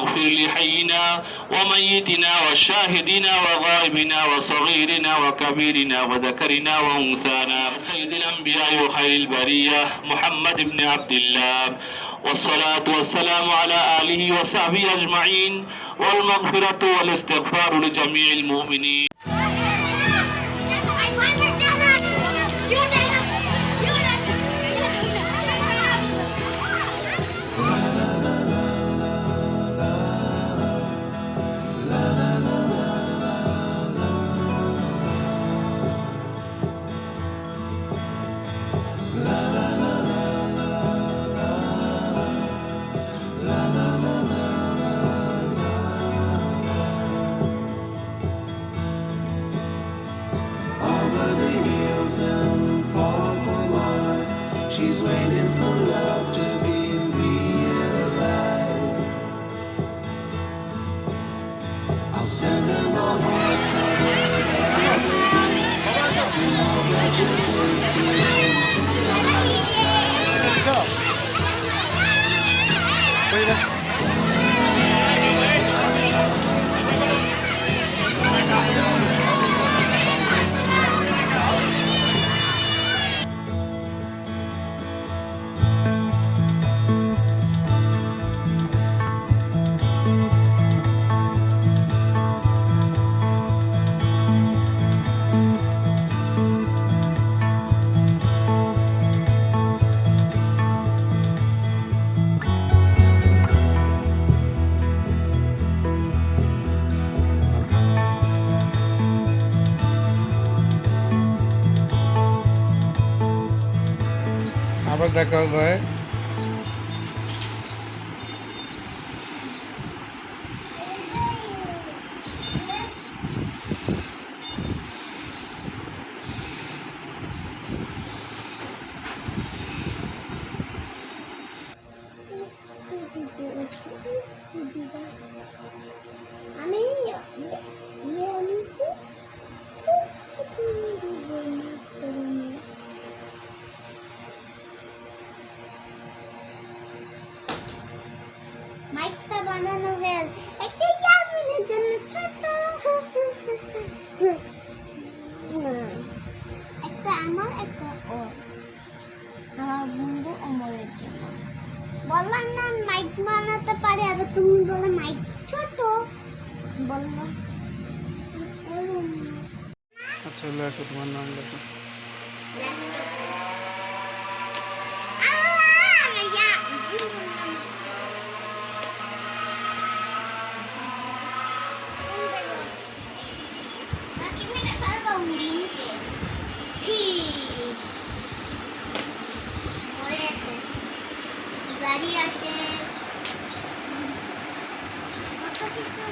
واغفر لحينا وميتنا وشاهدنا وغائبنا وصغيرنا وكبيرنا وذكرنا وأنثانا سيد الأنبياء وخير البرية محمد بن عبد الله. والصلاة والسلام على آله وصحبه أجمعين والمغفرة والاستغفار لجميع المؤمنين. Let's go. रखा हुआ है। বললাম না মাইক বানাতে পারে আর তুমি বলে মাইক ছোট বললাম আচ্ছা লেখো তোমার নাম লেখো গাড়ি কত কিছু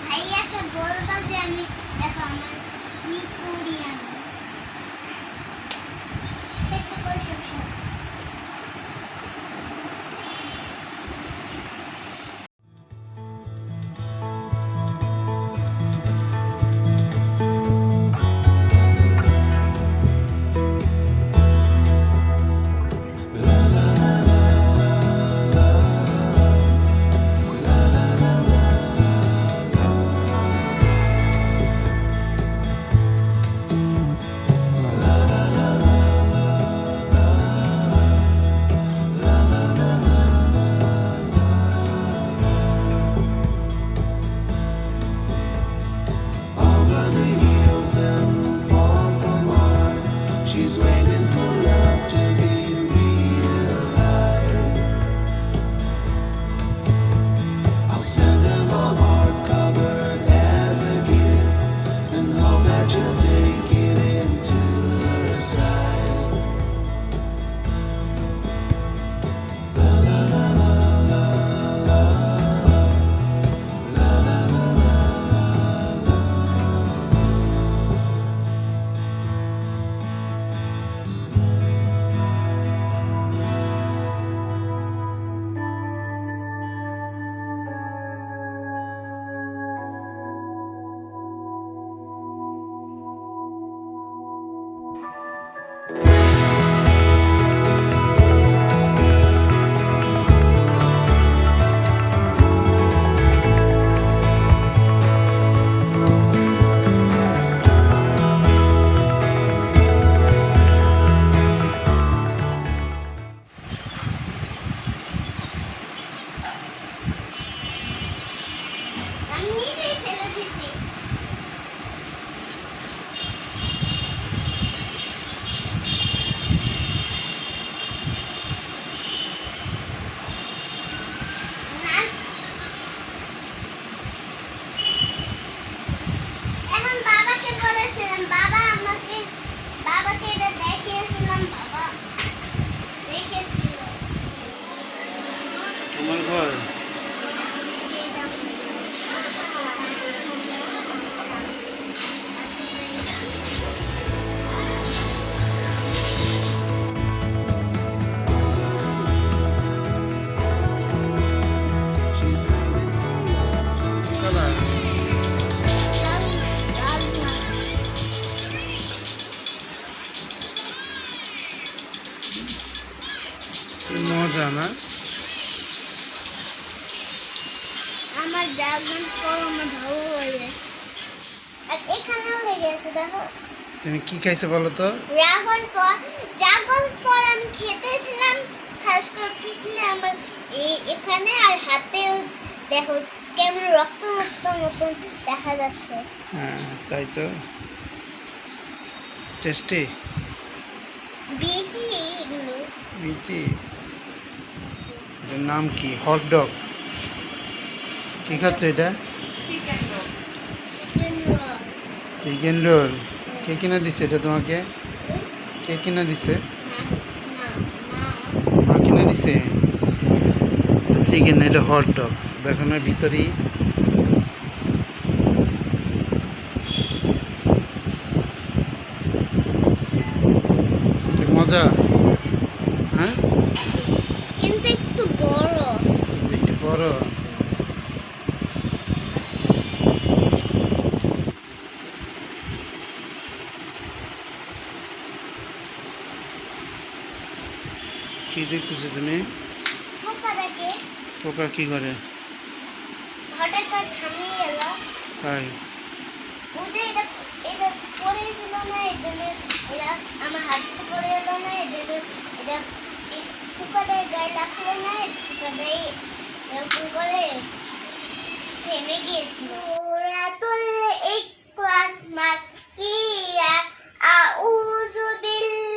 ভাইয়াকে বলবা যে আমি মজা না? আমার ড্রাগন ফল আমার ভালো লাগে। আর এখানেও লেগে আছে দেখো। তুমি কি খাইছো বলো তো? ড্রাগন ফল ড্রাগন ফল আমি খেতেছিলাম খাস করে পিছনে আমার এই এখানে আর হাতেও দেখো কেমন রক্ত রক্ত মতন দেখা যাচ্ছে। হ্যাঁ তাই তো। টেস্টি এগুলো। বিচি? এটার নাম কি? হট ডগ কি খাচ্ছ এটা? চিকেন রোল চিকেন রোল কে কিনে দিছে এটা তোমাকে? কে কিনে দিছে? মা কিনে দিছে? চিকেন এটা হট ডগ দেখো না ভিতরেই। কি মজা? হ্যাঁ? বড় একটু বড়। কি দেখতেছো তুমি? পোকা কি করে? হঠাৎ করে থামিয়ে গেল তাই? ও এটা এটা পড়েছিল না এটা আমার হাতে পড়ে গেল না এই এটা পোকাটার গায়ে লাগল না পোকাটাই এরকম করে থেমে গিয়েছিল। সুরাতুল ইখলাস মাক্কিয়া আউজু বিল্লাহি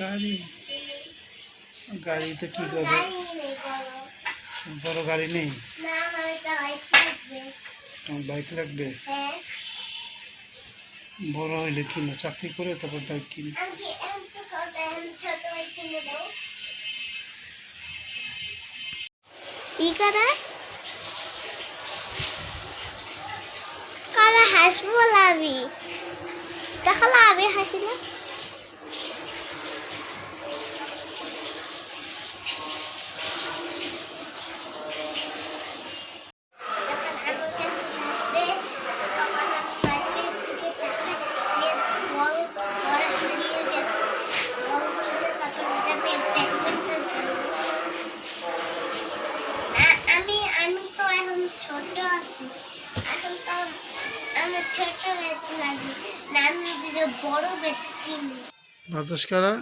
গাড়ি। গাড়িতে কি করে গাড়ি বড় গাড়ি নেই? না বাইক লাগবে? বড় হইলে কিনো, চাকরি করে তারপর বাইক কিনো। আমি করে? হাসবো লাভি? দেখো লাভি হাসিলে। যখন বাতাস করা?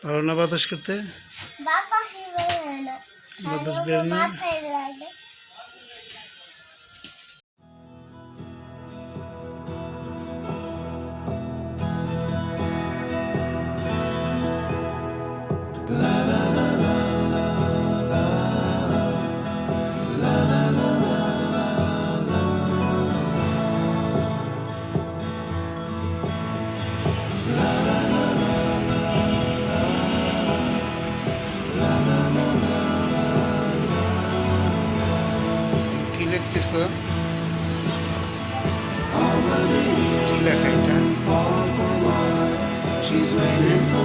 পারো না বাতাস করতে? বাতাস বের হয় না। she's waiting for